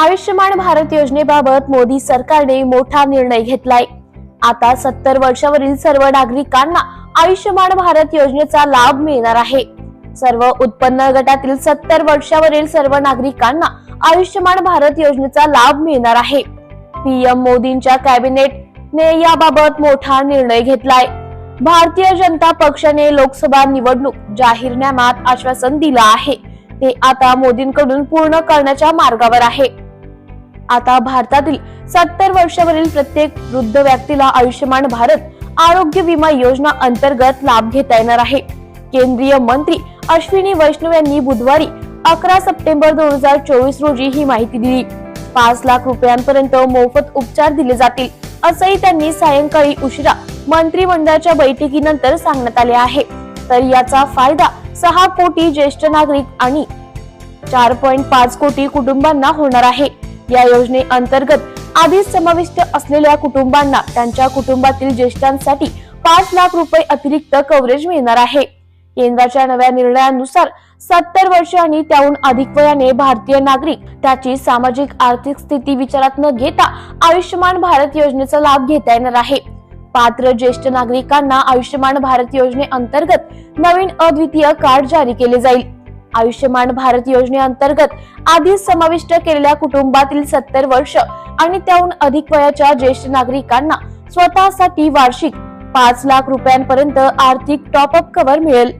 आयुष्यमान भारत योजनेबाबत मोदी सरकारने मोठा निर्णय घेतलाय. आता सत्तर वर्षावरील सर्व नागरिकांना आयुष्यमान भारत योजनेचा लाभ मिळणार आहे. सर्व उत्पन्न गटातील सत्तर वर्षावरील सर्व नागरिकांना आयुष्यमान भारत योजनेचा लाभ मिळणार आहे. पीएम मोदींच्या कॅबिनेटने याबाबत मोठा निर्णय घेतलाय. भारतीय जनता पक्षाने लोकसभा निवडणूक जाहीरनाम्यात आश्वासन दिलं आहे. ते आता मोदींकडून पूर्ण करण्याच्या मार्गावर आहे. आता भारतातील सत्तर वर्षावरील प्रत्येक वृद्ध व्यक्तीला आयुष्यमान भारत आरोग्य विमा योजना अंतर्गत लाभ घेता येणार आहे. केंद्रीय मंत्री अश्विनी वैष्णव यांनी बुधवारी अकरा सप्टेंबर दोन हजार चोवीस रोजी ही माहिती दिली. पाच लाख रुपयांपर्यंत मोफत उपचार दिले जातील असंही त्यांनी सायंकाळी उशिरा मंत्रिमंडळाच्या बैठकीनंतर सांगण्यात आले आहे. तर याचा फायदा सहा कोटी ज्येष्ठ नागरिक आणि चार पॉईंट पाच कोटी कुटुंबांना होणार आहे. या योजने अंतर्गत आधीच समाविष्ट असलेल्या कुटुंबांना त्यांच्या कुटुंबातील ज्येष्ठांसाठी पाच लाख रुपये अतिरिक्त कव्हरेज मिळणार आहे. केंद्राच्या नव्या निर्णयानुसार सत्तर वर्ष आणि त्याहून अधिक वयाने भारतीय नागरिक त्याची सामाजिक आर्थिक स्थिती विचारात न घेता आयुष्यमान भारत योजनेचा लाभ घेता येणार आहे. पात्र ज्येष्ठ नागरिकांना आयुष्यमान भारत योजनेअंतर्गत नवीन अद्वितीय कार्ड जारी केले जाईल. आयुष्यमान भारत योजनेअंतर्गत आधीच समाविष्ट केलेल्या कुटुंबातील सत्तर वर्ष आणि त्याहून अधिक वयाच्या ज्येष्ठ नागरिकांना स्वतःसाठी वार्षिक पाच लाख रुपयांपर्यंत आर्थिक टॉपअप कव्हर मिळेल.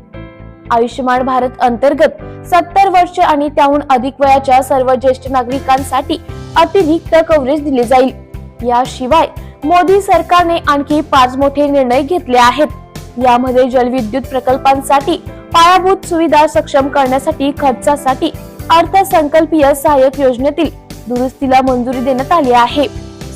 आयुष्यमान भारत अंतर्गत सत्तर वर्ष आणि त्याहून अधिक वयाच्या सर्व ज्येष्ठ नागरिकांसाठी अतिरिक्त कव्हरेज दिले जाईल. याशिवाय मोदी सरकारने आणखी पाच मोठे निर्णय घेतले आहेत. यामध्ये जलविद्युत प्रकल्पांसाठी पायाभूत सुविधा सक्षम करण्यासाठी खर्चासाठी अर्थसंकल्पीय सहाय्यक योजनेतील दुरुस्तीला मंजुरी देण्यात आली आहे.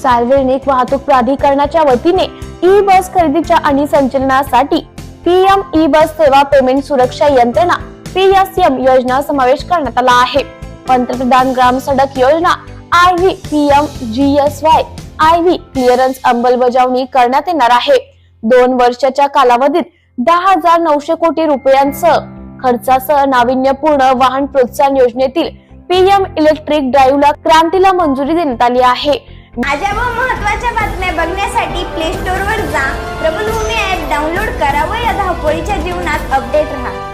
सार्वजनिक वाहतूक प्राधिकरणाच्या वतीने ई बस खरेदीच्या आणि संचलनासाठी पीएम ई बस सेवा पेमेंट सुरक्षा यंत्रणा पीएसएम योजना समावेश करण्यात आला आहे. पंतप्रधान ग्राम सडक योजना I V PM GSY I V clearance अंमलबजावणी करण्यात येणार आहे. दोन वर्षाच्या कालावधीत दहा हजार नऊशे कोटी रुपयांसह खर्चासह नाविन्यपूर्ण वाहन प्रोत्साहन योजनेतील पीएम इलेक्ट्रिक ड्राईव्हला क्रांतीला मंजुरी देण्यात आली आहे. माझ्या व महत्त्वाच्या बातम्या बघण्यासाठी प्ले स्टोअर वर जा. प्रबलभूमी ऍप डाउनलोड करा व या धावपळीच्या जीवनात अपडेट राहा.